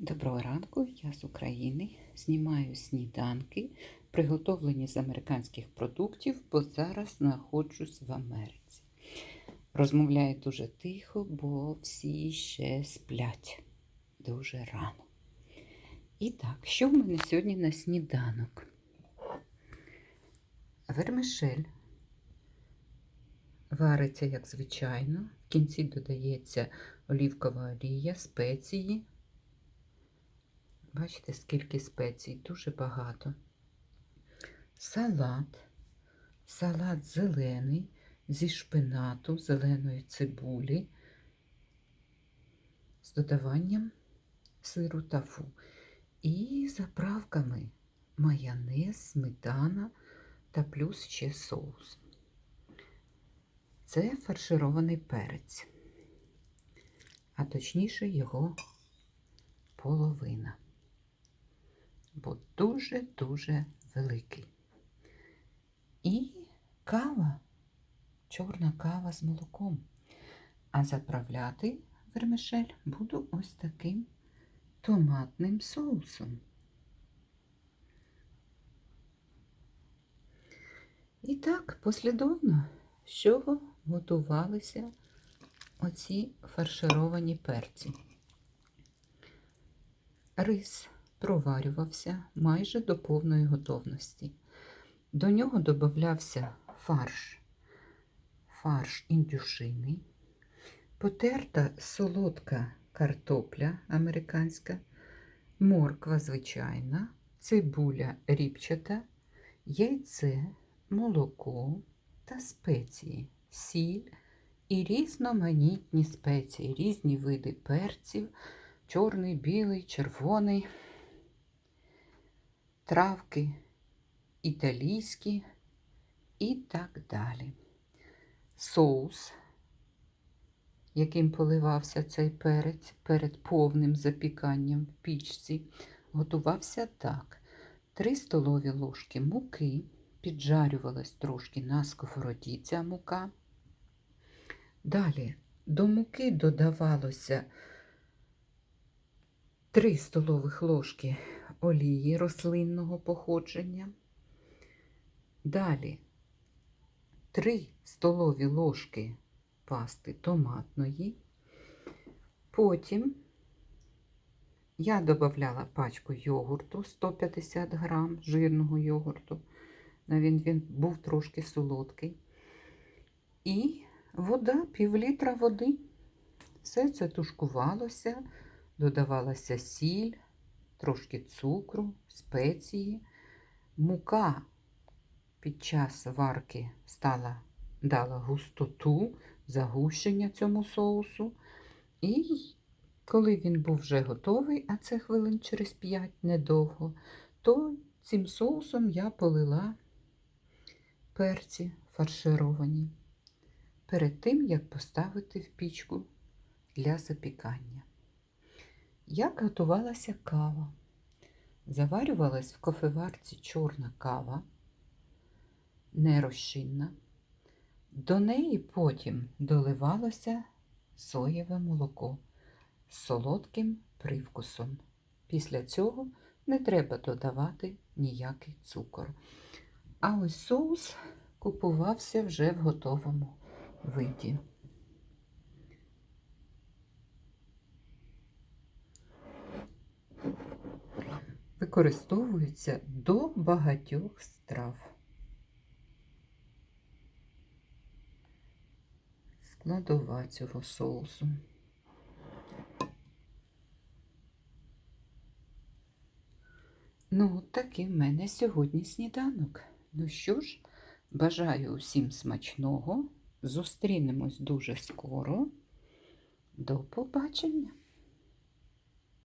Доброго ранку, я з України. Знімаю сніданки, приготовлені з американських продуктів, бо зараз знаходжусь в Америці. Розмовляю дуже тихо, бо всі ще сплять дуже рано. І так, що в мене сьогодні на сніданок? Вермишель вариться, як звичайно. В кінці додається олівкова олія, спеції. Бачите, скільки спецій, дуже багато. Салат. Салат зелений зі шпинату, зеленої цибулі, з додаванням сиру тафу. І заправками майонез, сметана та плюс ще соус. Це фарширований перець, а точніше його половина бо дуже-дуже великий. І кава, чорна кава з молоком. А заправляти вермишель буду ось таким томатним соусом. І так, послідовно, з чого готувалися оці фаршировані перці. Рис проварювався майже до повної готовності. До нього додавався фарш, фарш індюшини, потерта солодка картопля американська, морква звичайна, цибуля ріпчата, яйце, молоко та спеції, сіль і різноманітні спеції, різні види перців, чорний, білий, червоний травки італійські і так далі. Соус, яким поливався цей перець перед повним запіканням в пічці, готувався так: 3 столові ложки муки, піджарювалась трошки на сковороді ця мука. Далі до муки додавалося 3 столових ложки олії рослинного походження. Далі 3 столові ложки пасти томатної. Потім я додавала пачку йогурту 150 грам жирного йогурту. Він, він був трошки солодкий. І вода, пів літра води. Все це тушкувалося, додавалася сіль, трошки цукру, спеції. Мука під час варки стала, дала густоту, загущення цьому соусу. І коли він був вже готовий, а це хвилин через 5 недовго, то цим соусом я полила перці фаршировані перед тим, як поставити в пічку для запікання. Як готувалася кава? Заварювалась в кофеварці чорна кава, нерозчинна. До неї потім доливалося соєве молоко з солодким привкусом. Після цього не треба додавати ніякий цукор. А ось соус купувався вже в готовому виді. Використовується до багатьох страв. Складова цього соусу. Ну, такий в мене сьогодні сніданок. Ну що ж, бажаю усім смачного. Зустрінемось дуже скоро. До побачення!